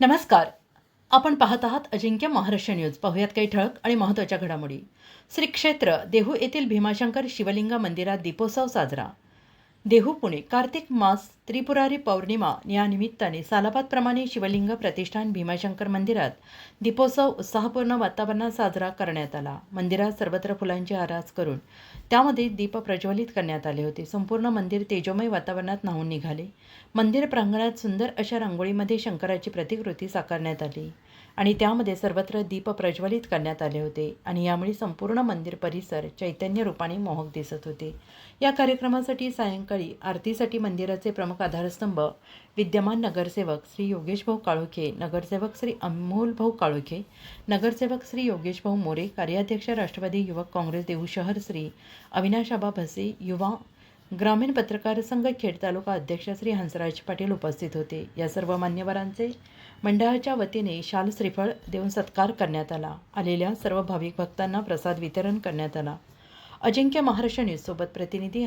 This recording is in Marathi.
नमस्कार. आपण पाहत आहात अजिंक्य महाराष्ट्र न्यूज. पाहुयात काही ठळक आणि महत्त्वाच्या घडामोडी. श्री क्षेत्र देहू येथील भीमाशंकर शिवलिंगा मंदिरात दीपोत्सव साजरा. देहू पुणे. कार्तिक मास त्रिपुरारी पौर्णिमा या निमित्ताने सालाबादप्रमाणे शिवलिंग प्रतिष्ठान भीमाशंकर मंदिरात दीपोत्सव उत्साहपूर्ण वातावरणात साजरा करण्यात आला. मंदिरात सर्वत्र फुलांची आरास करून त्यामध्ये दीप प्रज्वलित करण्यात आले होते. संपूर्ण मंदिर तेजोमय वातावरणात न्हावून निघाले. मंदिर प्रांगणात सुंदर अशा रांगोळीमध्ये शंकराची प्रतिकृती साकारण्यात आली आणि त्यामध्ये सर्वत्र दीप प्रज्वलित करण्यात आले होते आणि यामुळे संपूर्ण मंदिर परिसर चैतन्य रूपाने मोहक दिसत होते. या कार्यक्रमासाठी सायंकाळी आरतीसाठी मंदिराचे प्रमुख आधारस्तंभ विद्यमान नगरसेवक श्री योगेशभाऊ काळोखे नगरसेवक श्री अमोल भाऊ काळोखे नगरसेवक श्री योगेशभाऊ मोरे कार्याध्यक्ष राष्ट्रवादी युवक काँग्रेस देऊ शहर श्री अविनाशाबा भसे युवा ग्रामीण पत्रकार संघ खेड तालुका अध्यक्ष श्री हंसराज पाटील उपस्थित होते. या सर्व मान्यवरांचे मंडळाच्या वतीने शाल श्रीफळ देऊन सत्कार करण्यात आला. आलेल्या सर्व भाविक भक्तांना प्रसाद वितरण करण्यात आला. अजिंक्य महाराष्ट्र न्यूजसोबत प्रतिनिधी